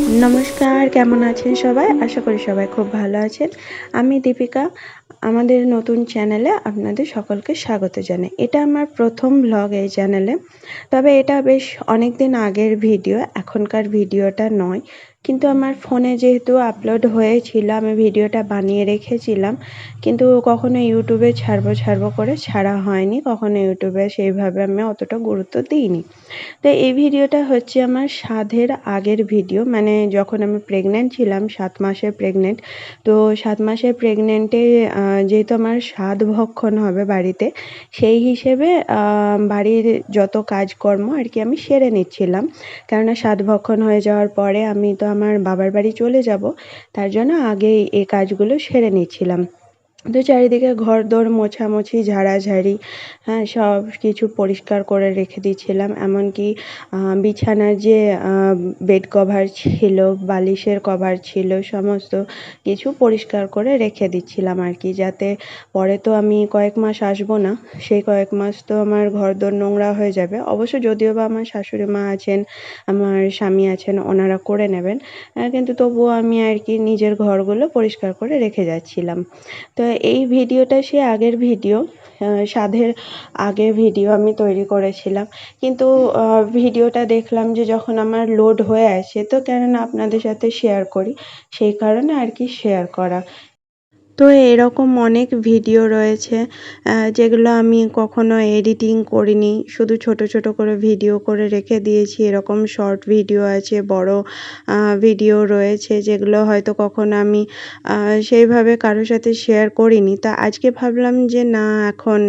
নমস্কার, কেমন আছেন সবাই? আশা করি সবাই খুব ভালো আছেন। আমি দীপিকা, আমাদের নতুন চ্যানেলে আপনাদের সকলকে স্বাগত জানাই। এটা আমার প্রথম ব্লগ এই চ্যানেলে। তবে এটা বেশ অনেক দিন আগের ভিডিও, এখনকার ভিডিওটা নয়। কিন্তু আমার ফোনে যেহেতু আপলোড হয়েছিল, আমি ভিডিওটা বানিয়ে রেখেছিলাম, কিন্তু কখনো ইউটিউবে ছাড়বো ছাড়বো করে ছাড়া হয়নি। কখনো ইউটিউবে সেইভাবে আমি অতটা গুরুত্ব দিইনি। তো এই ভিডিওটা হচ্ছে আমার সাধের আগের ভিডিও মানে যখন আমি প্রেগনেন্ট ছিলাম, সাত মাসের প্রেগনেন্ট তো সাত মাসের প্রেগনেন্টে যেহেতু আমার স্বাদ ভক্ষণ হবে বাড়িতে, সেই হিসেবে বাড়ির যত কাজকর্ম আর কি আমি সেরে নিচ্ছিলাম। কেননা স্বাদ ভক্ষণ হয়ে যাওয়ার পরে আমি তো আমার বাবার বাড়ি চলে যাব তার জন্য আগেই এই কাজগুলো সেরে নিচ্ছিলাম তো চারিদিকে ঘর দোর মোছামুছি, ঝাড়াঝাড়ি হ্যাঁ সব কিছু পরিষ্কার করে রেখে দিয়েছিলাম এমনকি বিছানার যে বেড কভার ছিল, বালিশের কভার ছিল, সমস্ত কিছু পরিষ্কার করে রেখে দিচ্ছিলাম আর কি, যাতে পরে তো আমি কয়েক মাস আসব না। সেই কয়েক মাস তো আমার ঘর দোর নোংরা হয়ে যাবে। অবশ্য যদিও বা আমার শাশুড়ি মা আছেন, আমার স্বামী আছেন, ওনারা করে নেবেন কিন্তু তবুও আমি আর কি নিজের ঘরগুলো পরিষ্কার করে রেখে যাচ্ছিলাম। তো এই ভিডিওটা সে আগের ভিডিও সাধের আগে ভিডিও আমি তৈরি করেছিলাম। কিন্তু ভিডিওটা দেখলাম যে যখন আমার লোড হয়ে আসে, তো কেননা আপনাদের সাথে শেয়ার করি, সেই কারণে আর কি শেয়ার করা। তো এরকম অনেক ভিডিও রয়েছে যেগুলো আমি কখনো এডিটিং করিনি। শুধু ছোট ছোট করে ভিডিও করে রেখে দিয়েছি। এরকম শর্ট ভিডিও আছে, বড় ভিডিও রয়েছে, যেগুলো হয়তো কখনো আমি সেইভাবে কারোর সাথে শেয়ার করিনি। তা আজকে ভাবলাম যে না, এখন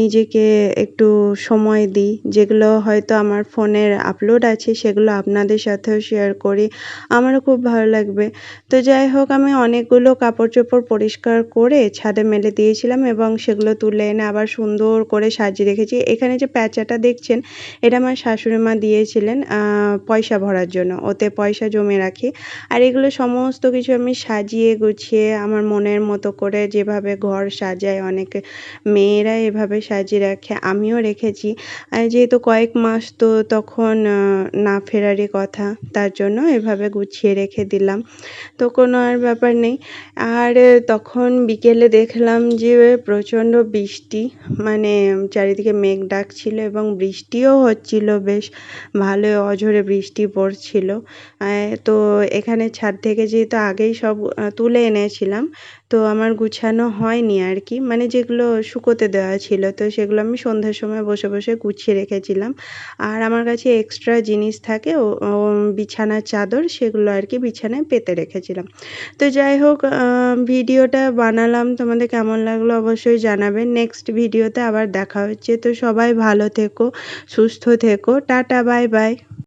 নিজেকে একটু সময় দিই। যেগুলো হয়তো আমার ফোনের আপলোড আছে, সেগুলো আপনাদের সাথেও শেয়ার করি। আমারও খুব ভালো লাগবে। তো যাই হোক, আমি অনেকগুলো কাপড় চোপড় পরিষ্কার করে ছাদে মেলে দিয়েছিলাম এবং সেগুলো তুলে এনে আবার সুন্দর করে সাজিয়ে রেখেছি। এখানে যে প্যাঁচাটা দেখছেন, এটা আমার শাশুড়ি মা দিয়েছিলেন পয়সা ভরার জন্য। ওতে পয়সা জমে রাখি। আর এগুলো সমস্ত কিছু আমি সাজিয়ে গুছিয়ে আমার মনের মতো করে যেভাবে ঘর সাজায়, অনেক মেয়েরা এভাবে সাজিয়ে রাখে, আমিও রেখেছি। আর যেহেতু কয়েক মাস তো তখন না ফেরারই কথা, তার জন্য এভাবে গুছিয়ে রেখে দিলাম। তো কোনো আর ব্যাপার নেই। আর তখন বিকেলে দেখলাম যে প্রচণ্ড বৃষ্টি মানে চারিদিকে মেঘ ডাকছিল এবং বৃষ্টিও হচ্ছিল বেশ ভালো অঝোরে বৃষ্টি পড়ছিল। তো এখানে ছাদ থেকে যেহেতু আগেই সব তুলে এনেছিলাম তো আমার গুছানো হয়নি আর কি। মানে যেগুলো শুকোতে দেওয়া ছিল, তো সেগুলো আমি সন্ধ্যার সময় বসে বসে গুছিয়ে রেখেছিলাম। আর আমার কাছে এক্সট্রা জিনিস থাকে, ও বিছানার চাদর, সেগুলো আর কি বিছানায় পেতে রেখেছিলাম। তো যাই হোক ভিডিওটা বানালাম। তোমাদের কেমন লাগল অবশ্যই জানাবেন নেক্সট ভিডিওতে আবার দেখা হচ্ছে। তো সবাই ভালো থেকো, সুস্থ থেকো। Tata bye bye